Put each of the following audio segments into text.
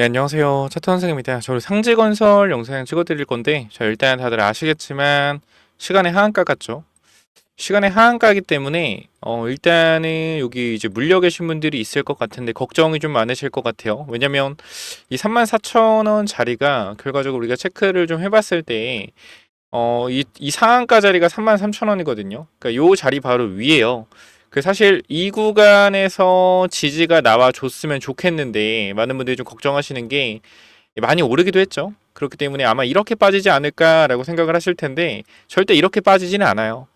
네, 안녕하세요. 차트 선생입니다. 저를 상지건설 영상 찍어드릴 건데, 자, 일단 다들 아시겠지만, 시간의 하한가 같죠? 시간의 하한가이기 때문에, 어, 일단은 여기 이제 물려 계신 분들이 있을 것 같은데, 걱정이 좀 많으실 것 같아요. 왜냐면, 이 34,000원 자리가, 결과적으로 우리가 체크를 좀 해봤을 때, 어, 이, 이 상한가 자리가 33,000원이거든요. 그러니까 요 자리 바로 위에요. 그 사실 이 구간에서 지지가 나와 줬으면 좋겠는데 많은 분들이 좀 걱정하시는 게 많이 오르기도 했죠. 그렇기 때문에 아마 이렇게 빠지지 않을까라고 생각을 하실 텐데 절대 이렇게 빠지지는 않아요.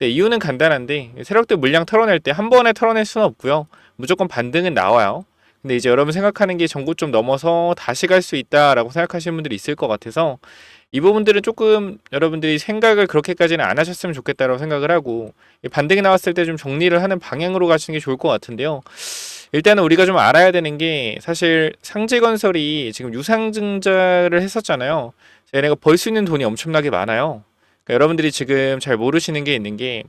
네, 이유는 간단한데 세력들 물량 털어낼 때 한 번에 털어낼 수는 없고요. 무조건 반등은 나와요. 근데 이제 여러분 생각하는 게 전고 좀 넘어서 다시 갈 수 있다라고 생각하시는 분들이 있을 것 같아서 이 부분들은 조금 여러분들이 생각을 그렇게까지는 안 하셨으면 좋겠다라고 생각을 하고 반등이 나왔을 때 좀 정리를 하는 방향으로 가시는 게 좋을 것 같은데요. 일단은 우리가 좀 알아야 되는 게 사실 상제건설이 지금 유상증자를 했었잖아요. 얘네가 벌 수 있는 돈이 엄청나게 많아요. 그러니까 여러분들이 지금 잘 모르시는 게 있는 게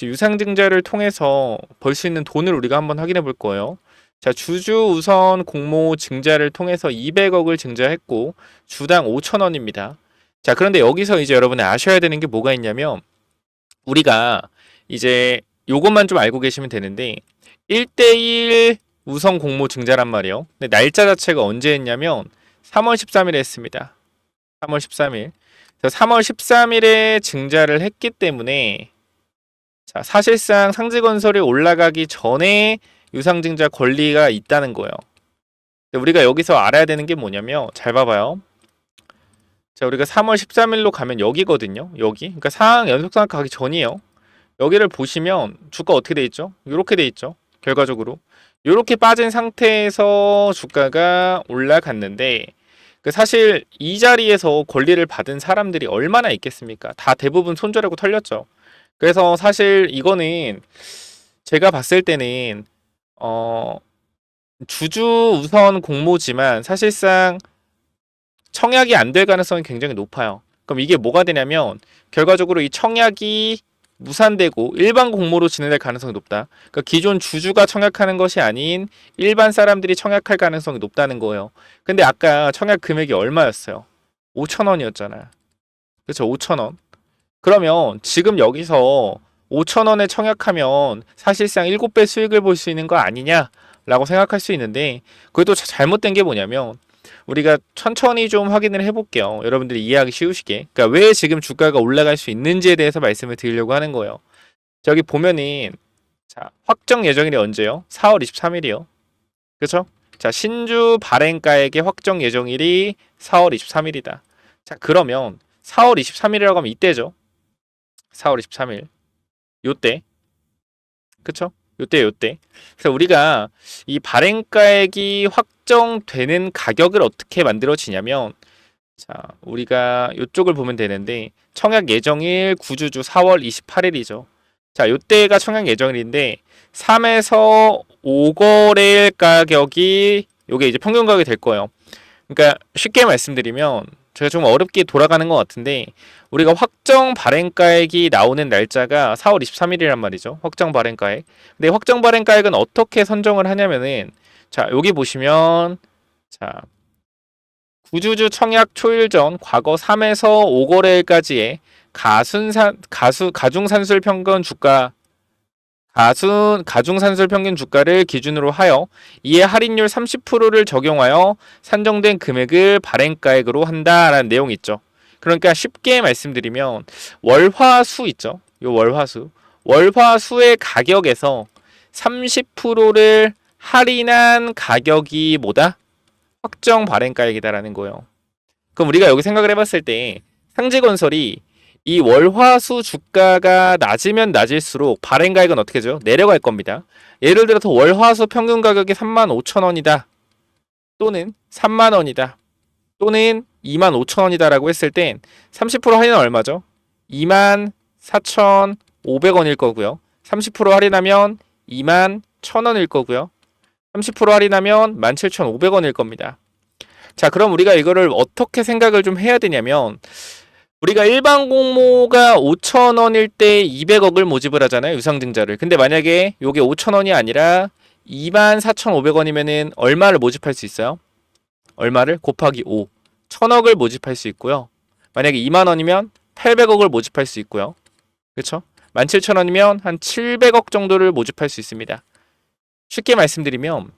유상증자를 통해서 벌 수 있는 돈을 우리가 한번 확인해 볼 거예요. 자, 주주 우선 공모 증자를 통해서 200억을 증자했고 주당 5천 원입니다. 자, 그런데 여기서 이제 여러분이 아셔야 되는 게 뭐가 있냐면 우리가 이제 요것만 좀 알고 계시면 되는데 1대1 우선 공모 증자란 말이에요. 근데 날짜 자체가 언제 했냐면 3월 13일에 했습니다. 3월 13일. 3월 13일에 증자를 했기 때문에 자, 사실상 상지건설이 올라가기 전에 유상증자 권리가 있다는 거예요. 우리가 여기서 알아야 되는 게 뭐냐면 잘 봐봐요. 자, 우리가 3월 13일로 가면 여기거든요. 여기. 그러니까 상황 연속상 가기 전이에요. 여기를 보시면 주가 어떻게 돼 있죠? 이렇게 돼 있죠. 결과적으로 이렇게 빠진 상태에서 주가가 올라갔는데 그 사실 이 자리에서 권리를 받은 사람들이 얼마나 있겠습니까? 다 대부분 손절하고 털렸죠. 그래서 사실 이거는 제가 봤을 때는 어 주주 우선 공모지만 사실상 청약이 안 될 가능성이 굉장히 높아요. 그럼 이게 뭐가 되냐면 결과적으로 이 청약이 무산되고 일반 공모로 진행될 가능성이 높다. 그러니까 기존 주주가 청약하는 것이 아닌 일반 사람들이 청약할 가능성이 높다는 거예요. 근데 아까 청약 금액이 얼마였어요? 5천 원이었잖아요. 그렇죠? 5천 원. 그러면 지금 여기서 5천 원에 청약하면 사실상 7배 수익을 볼 수 있는 거 아니냐라고 생각할 수 있는데 그것도 잘못된 게 뭐냐면 우리가 천천히 좀 확인을 해볼게요. 여러분들이 이해하기 쉬우시게. 그러니까 왜 지금 주가가 올라갈 수 있는지에 대해서 말씀을 드리려고 하는 거예요. 저기 보면은 자 확정 예정일이 언제요? 4월 23일이요. 그렇죠? 자 신주 발행가액의 확정 예정일이 4월 23일이다. 자 그러면 4월 23일이라고 하면 이때죠. 4월 23일. 요때. 그쵸? 요때 요때. 그래서 우리가 이 발행가액이 확정되는 가격을 어떻게 만들어지냐면 자, 우리가 요쪽을 보면 되는데 청약 예정일 구주주 4월 28일이죠. 자, 요때가 청약 예정일인데 3에서 5거래일 가격이 요게 이제 평균 가격이 될 거예요. 그러니까 쉽게 말씀드리면 제가 좀 어렵게 돌아가는 것 같은데 우리가 확정 발행가액이 나오는 날짜가 4월 23일이란 말이죠. 확정 발행가액. 근데 확정 발행가액은 어떻게 선정을 하냐면은 자 여기 보시면 자 구주주 청약 초일 전 과거 3에서 5거래일까지의 가순산 가수 가중산술 평균 주가 가순 가중산술 평균 주가를 기준으로 하여 이에 할인율 30%를 적용하여 산정된 금액을 발행가액으로 한다라는 내용이 있죠. 그러니까 쉽게 말씀드리면 월화수 있죠. 요 월화수. 월화수의 가격에서 30%를 할인한 가격이 뭐다? 확정 발행가액이다라는 거예요. 그럼 우리가 여기 생각을 해봤을 때 상지건설이 이 월화수 주가가 낮으면 낮을수록 발행 가액은 어떻게 되죠? 내려갈 겁니다. 예를 들어서 월화수 평균 가격이 3만 5천 원이다. 또는 3만 원이다. 또는 2만 5천 원이다라고 했을 땐 30% 할인은 얼마죠? 2만 4천 500원일 거고요. 30% 할인하면 2만 1천 원일 거고요. 30% 할인하면 17,500원일 겁니다. 자, 그럼 우리가 이거를 어떻게 생각을 좀 해야 되냐면 우리가 일반 공모가 5천 원일 때 200억을 모집을 하잖아요. 유상증자를. 근데 만약에 이게 5천 원이 아니라 24,500원이면은 얼마를 모집할 수 있어요? 얼마를 곱하기 5 천억을 모집할 수 있고요. 만약에 2만 원이면 800억을 모집할 수 있고요. 그렇죠? 17,000원이면 한 700억 정도를 모집할 수 있습니다. 쉽게 말씀드리면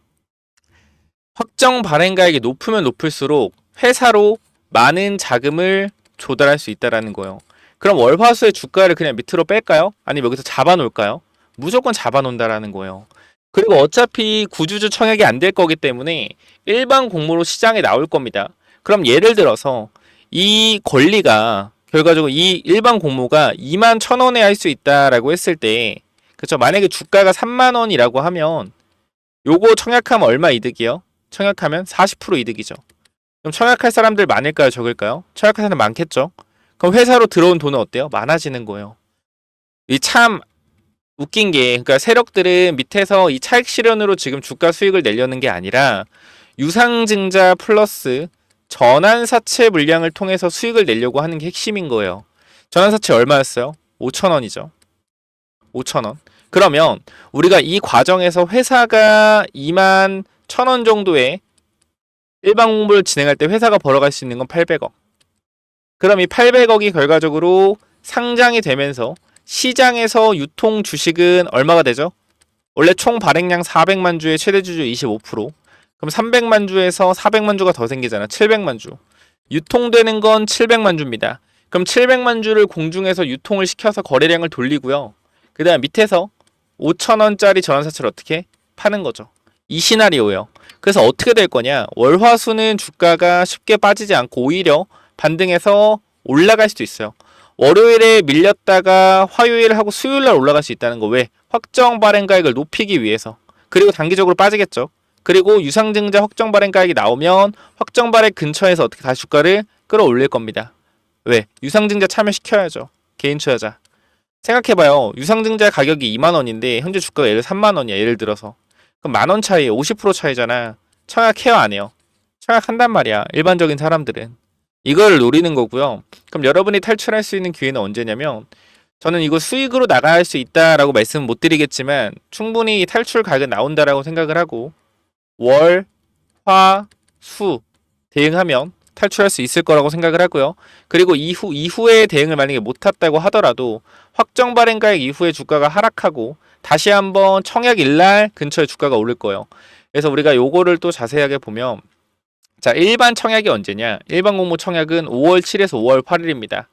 확정 발행가액이 높으면 높을수록 회사로 많은 자금을 조달할 수 있다라는 거예요. 그럼 월화수의 주가를 그냥 밑으로 뺄까요? 아니면 여기서 잡아놓을까요? 무조건 잡아놓는다라는 거예요. 그리고 어차피 구주주 청약이 안 될 거기 때문에 일반 공모로 시장에 나올 겁니다. 그럼 예를 들어서 이 권리가 결과적으로 이 일반 공모가 2만 천 원에 할 수 있다라고 했을 때 그쵸 만약에 주가가 3만 원이라고 하면 요거 청약하면 얼마 이득이요? 청약하면 40% 이득이죠. 그럼 청약할 사람들 많을까요? 적을까요? 청약할 사람 많겠죠. 그럼 회사로 들어온 돈은 어때요? 많아지는 거예요. 이 참 웃긴 게 그러니까 세력들은 밑에서 이 차익 실현으로 지금 주가 수익을 내려는 게 아니라 유상증자 플러스 전환사채 물량을 통해서 수익을 내려고 하는 게 핵심인 거예요. 전환사채 얼마였어요? 5천 원이죠. 5천 원. 그러면 우리가 이 과정에서 회사가 2만 천원 정도의 일반 공부를 진행할 때 회사가 벌어갈 수 있는 건 800억. 그럼 이 800억이 결과적으로 상장이 되면서 시장에서 유통 주식은 얼마가 되죠? 원래 총 발행량 400만 주의 최대 주주 25%. 그럼 300만 주에서 400만 주가 더 생기잖아. 700만 주. 유통되는 건 700만 주입니다. 그럼 700만 주를 공중에서 유통을 시켜서 거래량을 돌리고요. 그다음 밑에서 5천 원짜리 전환사채를 어떻게 파는 거죠. 이 시나리오예요. 그래서 어떻게 될 거냐? 월화수는 주가가 쉽게 빠지지 않고 오히려 반등해서 올라갈 수도 있어요. 월요일에 밀렸다가 화요일 하고 수요일 날 올라갈 수 있다는 거 왜? 확정 발행 가액을 높이기 위해서. 그리고 단기적으로 빠지겠죠. 그리고 유상증자 확정 발행 가액이 나오면 확정 발행 근처에서 어떻게 다시 주가를 끌어올릴 겁니다. 왜? 유상증자 참여시켜야죠. 개인 투자자. 생각해봐요. 유상증자 가격이 2만 원인데 현재 주가가 예를 3만 원이야. 예를 들어서. 그럼 만 원 차이, 50% 차이잖아. 청약해요, 안 해요? 청약 한단 말이야. 일반적인 사람들은. 이걸 노리는 거고요. 그럼 여러분이 탈출할 수 있는 기회는 언제냐면 저는 이거 수익으로 나갈 수 있다라고 말씀 못 드리겠지만 충분히 탈출 각은 나온다라고 생각을 하고 월, 화, 수 대응하면 탈출할 수 있을 거라고 생각을 하고요. 그리고 이후 이후에 대응을 만약에 못 탔다고 하더라도 확정 발행가액 이후에 주가가 하락하고 다시 한번 청약 일날 근처에 주가가 오를 거예요. 그래서 우리가 요거를 또 자세하게 보면 자, 일반 청약이 언제냐? 일반 공모 청약은 5월 7에서 5월 8일입니다.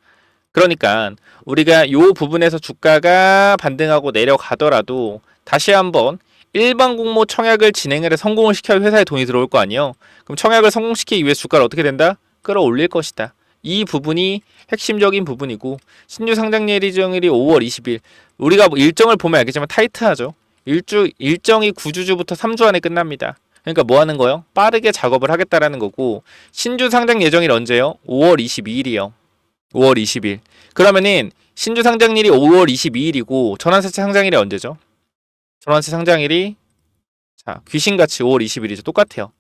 그러니까 우리가 요 부분에서 주가가 반등하고 내려가더라도 다시 한번 일반 공모 청약을 진행을 해 성공을 시켜야 회사에 돈이 들어올 거 아니에요. 그럼 청약을 성공시키기 위해 주가를 어떻게 된다? 끌어올릴 것이다. 이 부분이 핵심적인 부분이고 신규 상장 예정일이 5월 20일. 우리가 뭐 일정을 보면 알겠지만 타이트하죠. 일주 일정이 9주주부터 3주 안에 끝납니다. 그러니까 뭐 하는 거요? 빠르게 작업을 하겠다라는 거고 신주 상장 예정일 언제요? 5월 22일이요. 5월 20일. 그러면은 신주 상장일이 5월 22일이고 전환사채 상장일이 언제죠? 전환사채 상장일이 자 귀신같이 5월 20일이죠. 똑같아요.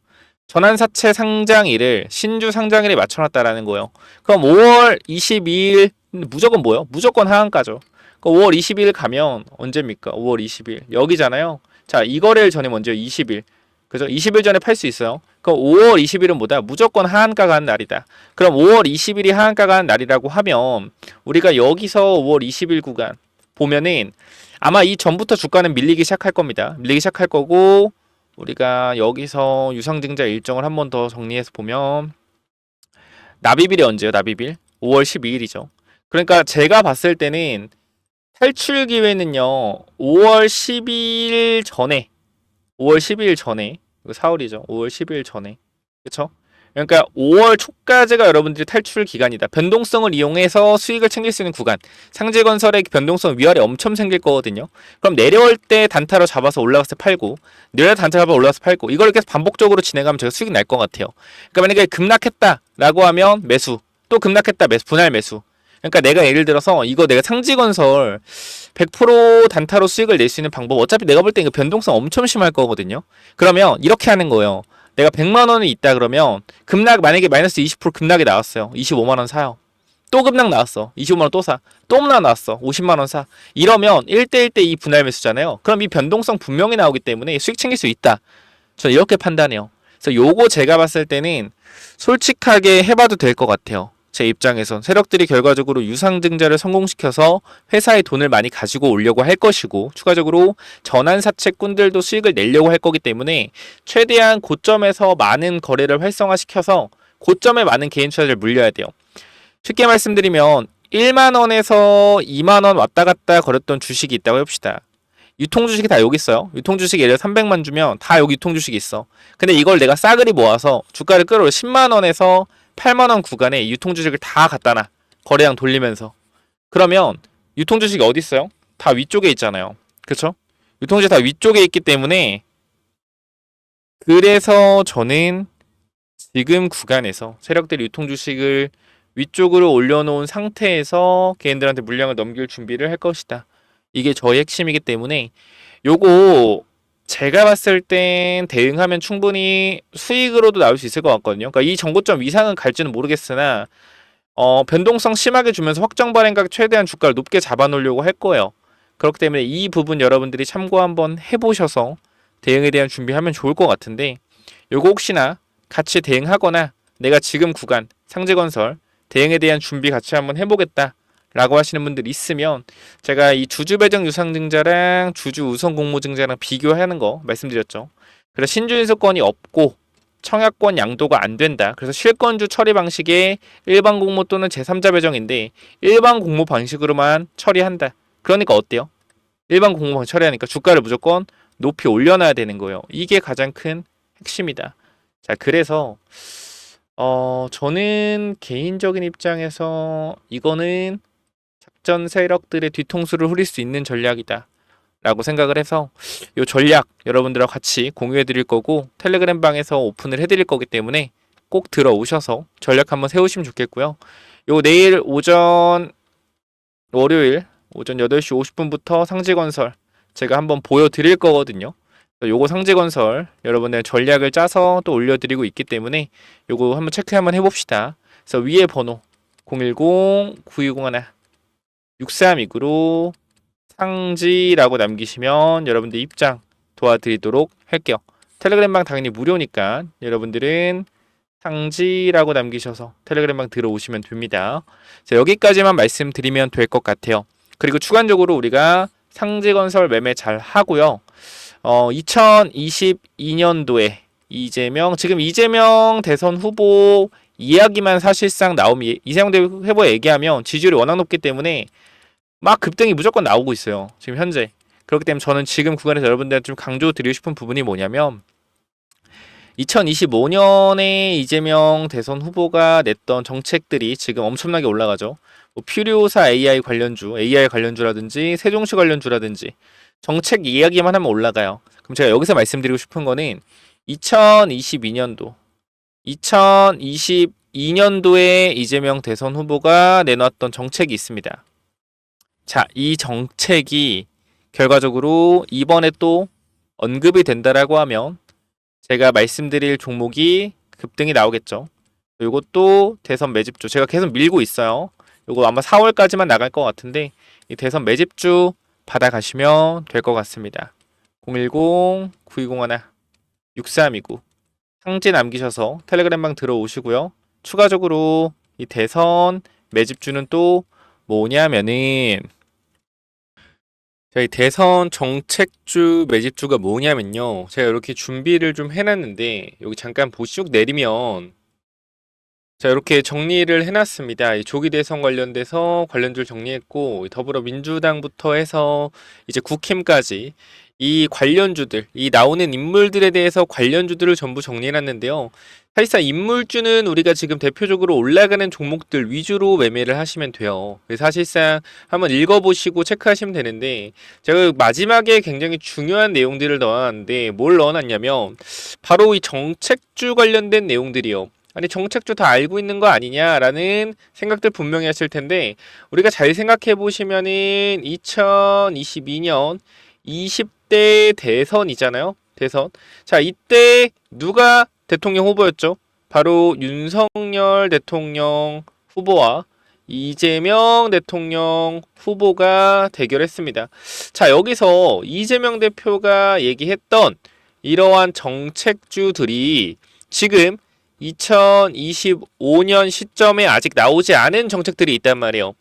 전환사채 상장일을 신주 상장일에 맞춰놨다라는 거예요. 그럼 5월 22일 무조건 뭐요? 무조건 하한가죠. 그 5월 20일 가면 언제입니까? 5월 20일 여기잖아요. 자 이 거래일 전에 먼저 20일. 그죠? 20일 전에 팔 수 있어요. 그럼 5월 20일은 뭐다? 무조건 하한가가 한 날이다. 그럼 5월 20일이 하한가가 한 날이라고 하면 우리가 여기서 5월 20일 구간 보면은 아마 이 전부터 주가는 밀리기 시작할 겁니다. 밀리기 시작할 거고 우리가 여기서 유상증자 일정을 한 번 더 정리해서 보면 납입일이 언제요? 납입일? 5월 12일이죠. 그러니까 제가 봤을 때는 탈출 기회는요. 5월 12일 전에 5월 12일 전에 이거 4월이죠. 5월 12일 전에 그렇죠? 그러니까 5월 초까지가 여러분들이 탈출 기간이다. 변동성을 이용해서 수익을 챙길 수 있는 구간. 상제건설의 변동성 위아래 엄청 생길 거거든요. 그럼 내려올 때 단타로 잡아서 올라가서 팔고 내려올 때 단타 잡아 올라가서 팔고 이걸 계속 반복적으로 진행하면 제가 수익이 날 것 같아요. 그러니까 만약에 급락했다라고 하면 매수 또 급락했다 매수 분할 매수. 그러니까 내가 예를 들어서 이거 내가 상지건설 100% 단타로 수익을 낼 수 있는 방법 어차피 내가 볼 때 이거 변동성 엄청 심할 거거든요. 그러면 이렇게 하는 거예요. 내가 100만 원이 있다 그러면 급락 만약에 마이너스 20% 급락이 나왔어요. 25만 원 사요. 또 급락 나왔어. 25만 원 또 사. 또 급락 나왔어. 50만 원 사. 이러면 1대1 대2 분할 매수잖아요. 그럼 이 변동성 분명히 나오기 때문에 수익 챙길 수 있다. 저는 이렇게 판단해요. 그래서 요거 제가 봤을 때는 솔직하게 해봐도 될 것 같아요. 제 입장에선 세력들이 결과적으로 유상증자를 성공시켜서 회사에 돈을 많이 가지고 오려고 할 것이고 추가적으로 전환사채꾼들도 수익을 내려고 할 거기 때문에 최대한 고점에서 많은 거래를 활성화시켜서 고점에 많은 개인 투자자를 물려야 돼요. 쉽게 말씀드리면 1만 원에서 2만 원 왔다 갔다 거렸던 주식이 있다고 해봅시다. 유통 주식이 다 여기 있어요. 유통 주식 예를 들어 300만 주면 다 여기 유통 주식이 있어. 근데 이걸 내가 싸그리 모아서 주가를 끌어올려 10만 원에서 8만 원 구간에 유통 주식을 다 갖다 놔. 거래량 돌리면서. 그러면 유통 주식이 어디 있어요? 다 위쪽에 있잖아요. 그렇죠? 유통 주식 다 위쪽에 있기 때문에 그래서 저는 지금 구간에서 세력들이 유통 주식을 위쪽으로 올려놓은 상태에서 개인들한테 물량을 넘길 준비를 할 것이다. 이게 저의 핵심이기 때문에 요거 제가 봤을 땐 대응하면 충분히 수익으로도 나올 수 있을 것 같거든요. 그러니까 이 정고점 이상은 갈지는 모르겠으나 어, 변동성 심하게 주면서 확정 발행가격 최대한 주가를 높게 잡아놓으려고 할 거예요. 그렇기 때문에 이 부분 여러분들이 참고 한번 해보셔서 대응에 대한 준비하면 좋을 것 같은데 요거 혹시나 같이 대응하거나 내가 지금 구간 상제건설 대응에 대한 준비 같이 한번 해보겠다. 라고 하시는 분들 있으면 제가 이 주주 배정 유상증자랑 주주 우선 공모증자랑 비교하는 거 말씀드렸죠. 그래서 신주인수권이 없고 청약권 양도가 안 된다. 그래서 실권주 처리 방식의 일반 공모 또는 제3자 배정인데 일반 공모 방식으로만 처리한다. 그러니까 어때요? 일반 공모 방식 처리하니까 주가를 무조건 높이 올려놔야 되는 거예요. 이게 가장 큰 핵심이다. 자, 그래서 어, 저는 개인적인 입장에서 이거는 작전 세력들의 뒤통수를 후릴 수 있는 전략이다. 라고 생각을 해서 이 전략 여러분들과 같이 공유해 드릴 거고 텔레그램 방에서 오픈을 해 드릴 거기 때문에 꼭 들어오셔서 전략 한번 세우시면 좋겠고요. 요 내일 오전 월요일 오전 8시 50분부터 상지건설 제가 한번 보여 드릴 거거든요. 요거 상지건설 여러분들 전략을 짜서 또 올려 드리고 있기 때문에 요거 한번 체크 한번 해 봅시다. 그래서 위에 번호 010-9201 6329로 상지라고 남기시면 여러분들 입장 도와드리도록 할게요. 텔레그램방 당연히 무료니까 여러분들은 상지라고 남기셔서 텔레그램방 들어오시면 됩니다. 자, 여기까지만 말씀드리면 될 것 같아요. 그리고 추가적으로 우리가 상지건설 매매 잘 하고요. 어, 2022년도에 이재명 지금 이재명 대선 후보 이야기만 사실상 나오면 이재명 후보 얘기하면 지지율이 워낙 높기 때문에 막 급등이 무조건 나오고 있어요. 지금 현재. 그렇기 때문에 저는 지금 구간에서 여러분들한테 좀 강조 드리고 싶은 부분이 뭐냐면 2025년에 이재명 대선 후보가 냈던 정책들이 지금 엄청나게 올라가죠. 뭐 퓨리오사 AI 관련주, AI 관련주라든지 세종시 관련주라든지 정책 이야기만 하면 올라가요. 그럼 제가 여기서 말씀드리고 싶은 거는 2022년도, 2022년도에 이재명 대선 후보가 내놨던 정책이 있습니다. 자, 이 정책이 결과적으로 이번에 또 언급이 된다라고 하면 제가 말씀드릴 종목이 급등이 나오겠죠. 이것도 대선 매집주 제가 계속 밀고 있어요. 이거 아마 4월까지만 나갈 것 같은데 이 대선 매집주 받아가시면 될 것 같습니다. 010-9201-6329 상지 남기셔서 텔레그램방 들어오시고요. 추가적으로 이 대선 매집주는 또 뭐냐면은 저희 대선 정책주 매집주가 뭐냐면요. 제가 이렇게 준비를 좀 해놨는데 여기 잠깐 보시쭉 내리면 자 이렇게 정리를 해놨습니다. 이 조기 대선 관련돼서 관련주를 정리했고 더불어민주당부터 해서 이제 국힘까지 이 관련주들, 이 나오는 인물들에 대해서 관련주들을 전부 정리해놨는데요. 사실상 인물주는 우리가 지금 대표적으로 올라가는 종목들 위주로 매매를 하시면 돼요. 그래서 사실상 한번 읽어보시고 체크하시면 되는데 제가 마지막에 굉장히 중요한 내용들을 넣어놨는데 뭘 넣어놨냐면 바로 이 정책주 관련된 내용들이요. 아니 정책주 다 알고 있는 거 아니냐라는 생각들 분명히 하실 텐데 우리가 잘 생각해 보시면은 2022년 20대 대선이잖아요. 대선. 자, 이때 누가 대통령 후보였죠? 바로 윤석열 대통령 후보와 이재명 대통령 후보가 대결했습니다. 자, 여기서 이재명 대표가 얘기했던 이러한 정책주들이 지금 2025년 시점에 아직 나오지 않은 정책들이 있단 말이에요.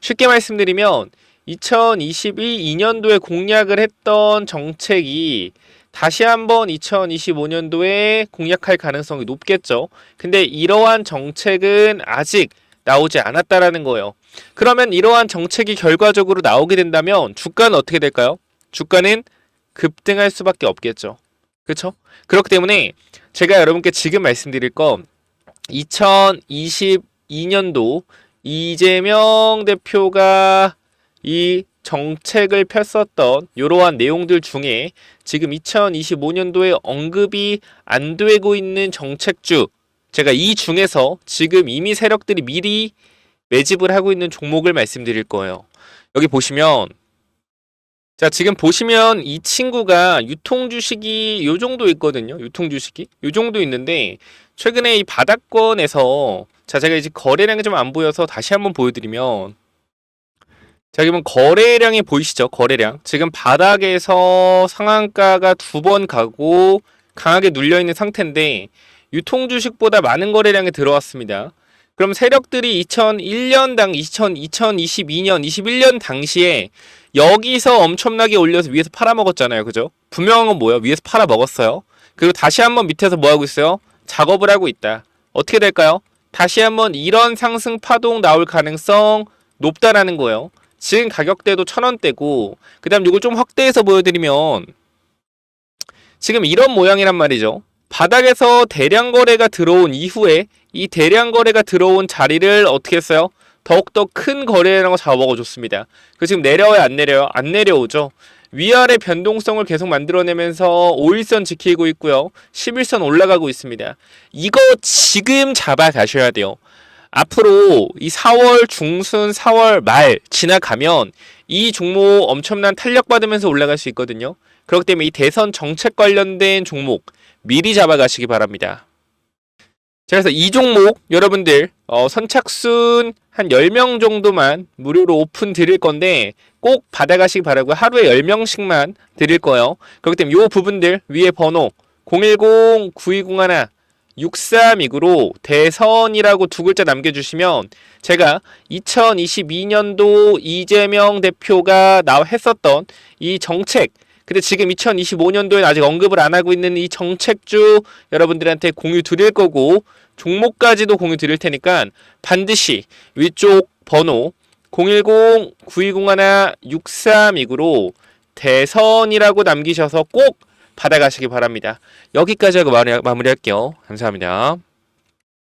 쉽게 말씀드리면 2022년도에 공약을 했던 정책이 다시 한번 2025년도에 공약할 가능성이 높겠죠. 근데 이러한 정책은 아직 나오지 않았다라는 거예요. 그러면 이러한 정책이 결과적으로 나오게 된다면 주가는 어떻게 될까요? 주가는 급등할 수밖에 없겠죠. 그렇죠? 그렇기 때문에 제가 여러분께 지금 말씀드릴 건 2022년도 이재명 대표가 이 정책을 폈었던 이러한 내용들 중에 지금 2025년도에 언급이 안 되고 있는 정책주 제가 이 중에서 지금 이미 세력들이 미리 매집을 하고 있는 종목을 말씀드릴 거예요. 여기 보시면 자 지금 보시면 이 친구가 유통 주식이 요 정도 있거든요. 유통 주식이 요 정도 있는데 최근에 이 바닥권에서 자 제가 이제 거래량이 좀 안 보여서 다시 한번 보여드리면 자 그러면 거래량이 보이시죠? 거래량 지금 바닥에서 상한가가 두 번 가고 강하게 눌려 있는 상태인데 유통 주식보다 많은 거래량이 들어왔습니다. 그럼 세력들이 2001년당 2000, 2022년, 21년 당시에 여기서 엄청나게 올려서 위에서 팔아먹었잖아요. 그죠? 분명한 건 뭐예요? 위에서 팔아먹었어요. 그리고 다시 한번 밑에서 뭐 하고 있어요? 작업을 하고 있다. 어떻게 될까요? 다시 한번 이런 상승 파동 나올 가능성 높다라는 거예요. 지금 가격대도 천 원대고, 그 다음 이걸 좀 확대해서 보여드리면, 지금 이런 모양이란 말이죠. 바닥에서 대량 거래가 들어온 이후에 이 대량 거래가 들어온 자리를 어떻게 했어요? 더욱더 큰 거래량을 잡아먹어줬습니다. 그 지금 내려와요, 안 내려요? 안 내려오죠. 위아래 변동성을 계속 만들어내면서 5일선 지키고 있고요. 11선 올라가고 있습니다. 이거 지금 잡아가셔야 돼요. 앞으로 이 4월 중순, 4월 말 지나가면 이 종목 엄청난 탄력받으면서 올라갈 수 있거든요. 그렇기 때문에 이 대선 정책 관련된 종목 미리 잡아가시기 바랍니다. 자, 그래서 이 종목 여러분들 어, 선착순 한 10명 정도만 무료로 오픈 드릴 건데 꼭 받아가시기 바라고 하루에 10명씩만 드릴 거예요. 그렇기 때문에 이 부분들 위에 번호 010-9201 6329로 대선이라고 두 글자 남겨주시면 제가 2022년도 이재명 대표가 나 했었던 이 정책 근데 지금 2025년도에 아직 언급을 안 하고 있는 이 정책주 여러분들한테 공유 드릴 거고 종목까지도 공유 드릴 테니까 반드시 위쪽 번호 010-9201-6329로 대선이라고 남기셔서 꼭 받아가시기 바랍니다. 여기까지 하고 마무리- 마무리할게요. 감사합니다.